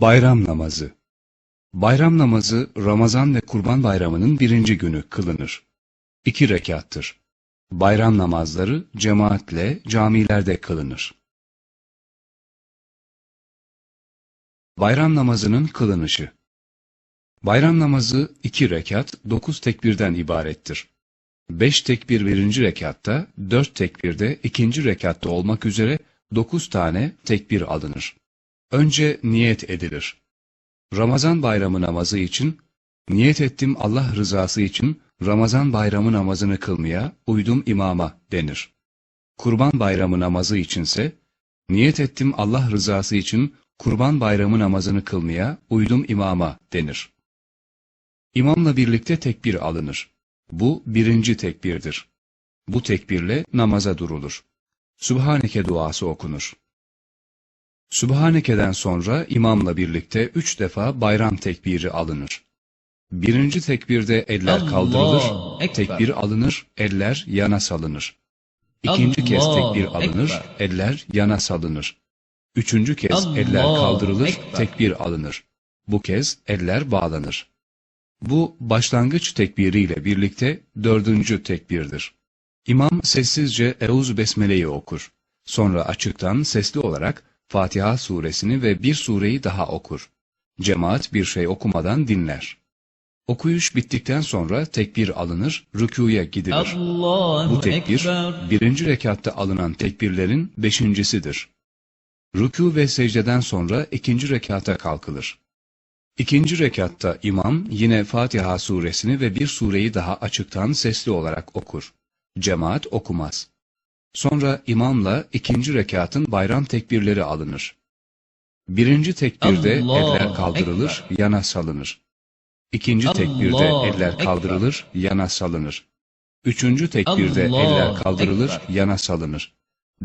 Bayram namazı Bayram namazı Ramazan ve Kurban Bayramı'nın birinci günü kılınır. İki rekattır. Bayram namazları cemaatle camilerde kılınır. Bayram namazının kılınışı Bayram namazı iki rekat, dokuz tekbirden ibarettir. Beş tekbir birinci rekatta, dört tekbirde ikinci rekatta olmak üzere dokuz tane tekbir alınır. Önce niyet edilir. Ramazan bayramı namazı için, niyet ettim Allah rızası için Ramazan bayramı namazını kılmaya uydum imama denir. Kurban bayramı namazı içinse, niyet ettim Allah rızası için kurban bayramı namazını kılmaya uydum imama denir. İmamla birlikte tekbir alınır. Bu birinci tekbirdir. Bu tekbirle namaza durulur. Sübhaneke duası okunur. Sübhaneke'den sonra imamla birlikte üç defa bayram tekbiri alınır. Birinci tekbirde eller Allah kaldırılır, Ekber. tekbir alınır, eller yana salınır. İkinci kez tekbir alınır, Ekber. eller yana salınır. Üçüncü kez Allah eller kaldırılır, Ekber. tekbir alınır. Bu kez eller bağlanır. Bu başlangıç tekbiriyle birlikte dördüncü tekbirdir. İmam sessizce Eûzü Besmele'yi okur. Sonra açıktan sesli olarak Fatiha suresini ve bir sureyi daha okur. Cemaat bir şey okumadan dinler. Okuyuş bittikten sonra tekbir alınır, rükûya gidilir. Allahu Bu tekbir, Ekber. birinci rekatta alınan tekbirlerin beşincisidir. Rükû ve secdeden sonra ikinci rekata kalkılır. İkinci rekatta imam yine Fatiha suresini ve bir sureyi daha açıktan sesli olarak okur. Cemaat okumaz. Sonra imamla ikinci rekatın bayram tekbirleri alınır. Birinci tekbirde Allah eller kaldırılır, yana salınır. İkinci Allah tekbirde eller Ekber. kaldırılır, yana salınır. Üçüncü tekbirde Allah eller kaldırılır, Ekber. yana salınır.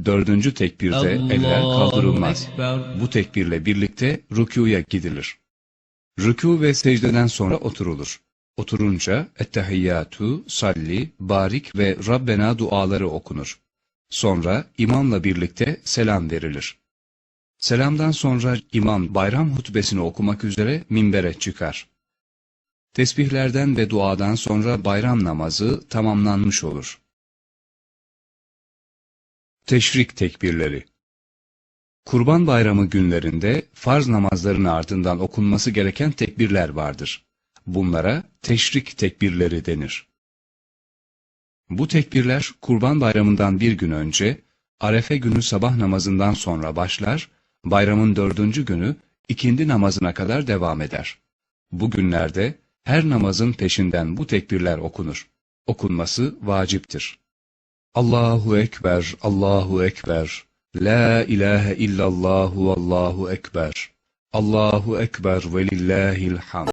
Dördüncü tekbirde eller Allahu kaldırılmaz. Ekber. Bu tekbirle birlikte rükûya gidilir. Rükû ve secdeden sonra oturulur. Oturunca ettehiyyatu, salli, barik ve Rabbena duaları okunur. Sonra imamla birlikte selam verilir. Selamdan sonra imam bayram hutbesini okumak üzere minbere çıkar. Tesbihlerden ve duadan sonra bayram namazı tamamlanmış olur. Teşrik tekbirleri Kurban bayramı günlerinde farz namazların ardından okunması gereken tekbirler vardır. Bunlara teşrik tekbirleri denir. Bu tekbirler kurban bayramından bir gün önce, arefe günü sabah namazından sonra başlar, bayramın dördüncü günü ikindi namazına kadar devam eder. Bu günlerde her namazın peşinden bu tekbirler okunur. Okunması vaciptir. Allahu Ekber, Allahu Ekber, La ilahe illallah, Allahu Ekber, Allahu Ekber ve lillahil hamd.